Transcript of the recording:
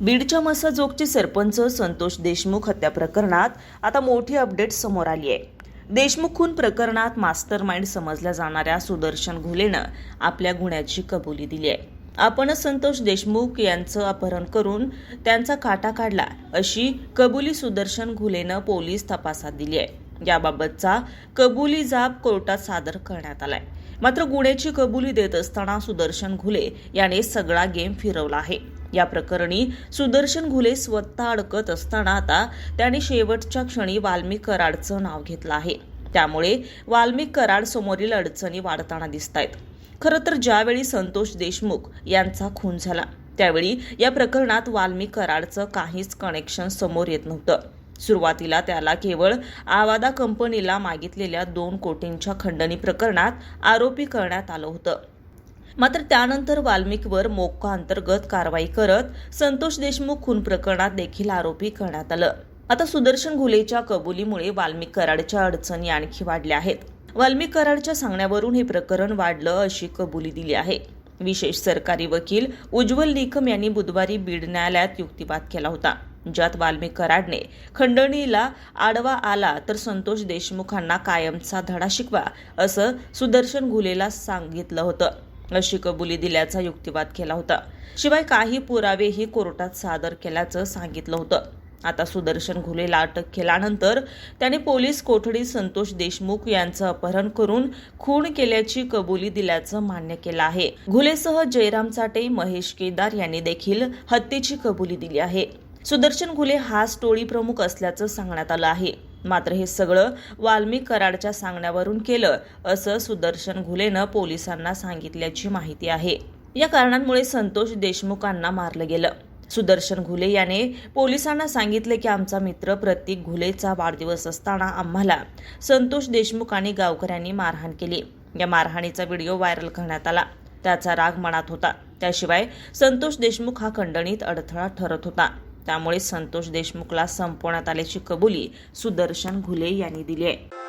बीडच्या मसाजोगचे सरपंच संतोष देशमुख हत्या प्रकरणात आता मोठी अपडेट समोर आली आहे. देशमुख खून प्रकरणात मास्टर माइंड समजल्या जाणाऱ्या सुदर्शन घुलेनं आपल्या गुन्ह्याची कबुली दिली आहे. आपणच संतोष देशमुख यांचं अपहरण करून त्यांचा काटा काढला अशी कबुली सुदर्शन घुलेनं पोलीस तपासात दिली आहे. याबाबतचा कबुली जाब कोर्टात सादर करण्यात आलाय. मात्र गुन्ह्याची कबुली देत असताना सुदर्शन घुले याने सगळा गेम फिरवला आहे. या प्रकरणी सुदर्शन घुले स्वतः अडकत असताना आता त्याने शेवटच्या क्षणी वाल्मिक कराडचं नाव घेतलं आहे. त्यामुळे वाल्मिक कराड समोरील अडचणी वाढताना दिसत आहेत खरं तर ज्यावेळी संतोष देशमुख यांचा खून झाला त्यावेळी या प्रकरणात वाल्मिक कराडचं काहीच कनेक्शन समोर येत नव्हतं. सुरुवातीला त्याला केवळ आवादा कंपनीला मागितलेल्या दोन कोटींच्या खंडणी प्रकरणात आरोपी करण्यात आलं होतं. मात्र त्यानंतर वाल्मिकवर मोक्का अंतर्गत कारवाई करत संतोष देशमुख खून प्रकरणात देखील आरोपी करण्यात आलं. आता सुदर्शन घुलेच्या कबुलीमुळे वाल्मिक कराडच्या अडचणी आणखी वाढल्या आहेत. वाल्मिक कराडच्या सांगण्यावरून हे प्रकरण वाढलं अशी कबुली दिली आहे. विशेष सरकारी वकील उज्ज्वल निकम यांनी बुधवारी बीड न्यायालयात युक्तिवाद केला होता ज्यात वाल्मिक कराडने खंडणीला आडवा आला तर संतोष देशमुखांना कायमचा धडा शिकवा असं सुदर्शन घुलेला सांगितलं होतं. अशी कबुली दिल्याचा युक्तिवाद केला होता. शिवाय काही पुरावेही कोर्टात सादर केल्याचं सांगितलं होतं. आता सुदर्शन घुलेला अटक केल्यानंतर त्याने पोलीस कोठडीत संतोष देशमुख यांचं अपहरण करून खून केल्याची कबुली दिल्याचं मान्य केलं आहे. घुलेसह जयराम चाटे महेश केदार यांनी देखील हत्येची कबुली दिली आहे. सुदर्शन घुले हा टोळी प्रमुख असल्याचं सांगण्यात आलं आहे. मात्र हे सगळं वाल्मिक कराडच्या सांगण्यावरून केलं असं सुदर्शन घुलेनं पोलिसांना सांगितल्याची माहिती आहे. या कारणांमुळे संतोष देशमुखांना मारलं गेलं. सुदर्शन घुले याने पोलिसांना सांगितले की आमचा मित्र प्रतीक घुलेचा वाढदिवस असताना आम्हाला संतोष देशमुख आणि गावकऱ्यांनी मारहाण केली. या मारहाणीचा व्हिडिओ व्हायरल करण्यात आला. त्याचा राग मनात होता. त्याशिवाय संतोष देशमुख हा खंडणीत अडथळा ठरत होता. त्यामुळे संतोष देशमुखला संपवण्यात आल्याची कबुली सुदर्शन घुले यांनी दिली आहे.